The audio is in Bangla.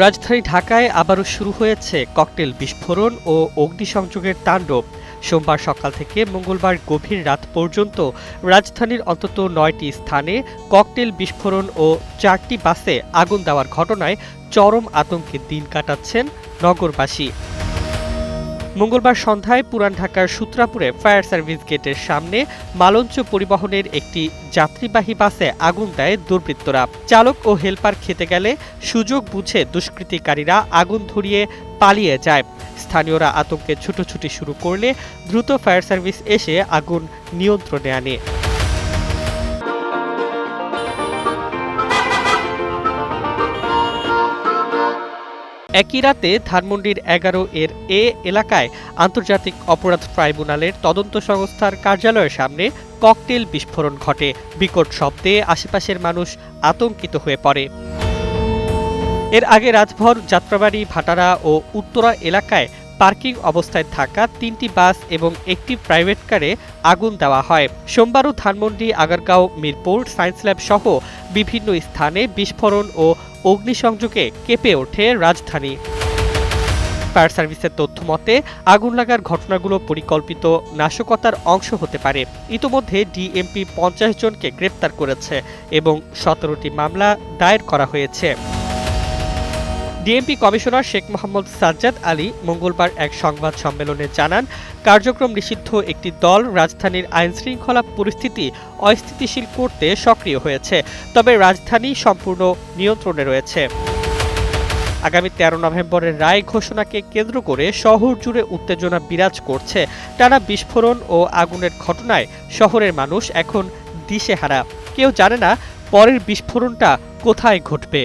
রাজধানী ঢাকায় আবারও শুরু হয়েছে ককটেল বিস্ফোরণ ও অগ্নিসংযোগের তাণ্ডব। সোমবার সকাল থেকে মঙ্গলবার গভীর রাত পর্যন্ত রাজধানীর অন্তত নয়টি স্থানে ককটেল বিস্ফোরণ ও চারটি বাসে আগুন দেওয়ার ঘটনায় চরম আতঙ্কে দিন কাটাচ্ছেন নগরবাসী। মঙ্গলবার সন্ধ্যায় পুরান ঢাকার সূত্রাপুরে ফায়ার সার্ভিস গেটের সামনে মালঞ্চ পরিবহনের একটি যাত্রীবাহী বাসে আগুন দেয় দুর্বৃত্তরা। চালক ও হেলপার খেতে গেলে সুযোগ বুঝে দুষ্কৃতিকারীরা আগুন ধরিয়ে পালিয়ে যায়। স্থানীয়রা আতঙ্কে ছুটোছুটি শুরু করলে দ্রুত ফায়ার সার্ভিস এসে আগুন নিয়ন্ত্রণে আনে। একই রাতে ধানমন্ডির এগারো এর এ এলাকায় আন্তর্জাতিক অপরাধ ট্রাইব্যুনালের তদন্ত সংস্থার কার্যালয়ের সামনে ককটেল বিস্ফোরণ ঘটে। বিকট শব্দে আশেপাশের মানুষ আতঙ্কিত হয়ে পড়ে। এর আগে রাজভর যাত্রাবাড়ি, ভাটারা ও উত্তরা এলাকায় পার্কিং অবস্থায় থাকা তিনটি বাস এবং একটি প্রাইভেট কারে আগুন দেওয়া হয়। সোমবারও ধানমন্ডি, আগারগাঁও, মিরপুর, সায়েন্স ল্যাব সহ বিভিন্ন স্থানে বিস্ফোরণ ও অগ্নিসংযোগে কেঁপে ওঠে রাজধানী। ফায়ার সার্ভিসের তথ্য মতে, আগুন লাগার ঘটনাগুলো পরিকল্পিত নাশকতার অংশ হতে পারে। ইতোমধ্যে ডিএমপি পঞ্চাশ জনকে গ্রেপ্তার করেছে এবং সতেরোটি মামলা দায়ের করা হয়েছে। ডিএমপি কমিশনার শেখ মোহাম্মদ সাজ্জাদ আলী মঙ্গলবার এক সংবাদ সম্মেলনে জানান, কার্যক্রম নিষিদ্ধ একটি দল রাজধানীর আইনশৃঙ্খলা পরিস্থিতি অস্থিতিশীল করতে সক্রিয় হয়েছে, তবে রাজধানী সম্পূর্ণ নিয়ন্ত্রণে রয়েছে। আগামী তেরো নভেম্বরের রায় ঘোষণাকে কেন্দ্র করে শহর জুড়ে উত্তেজনা বিরাজ করছে। টানা বিস্ফোরণ ও আগুনের ঘটনায় শহরের মানুষ এখন দিশেহারা। কেউ জানে না পরের বিস্ফোরণটা কোথায় ঘটবে।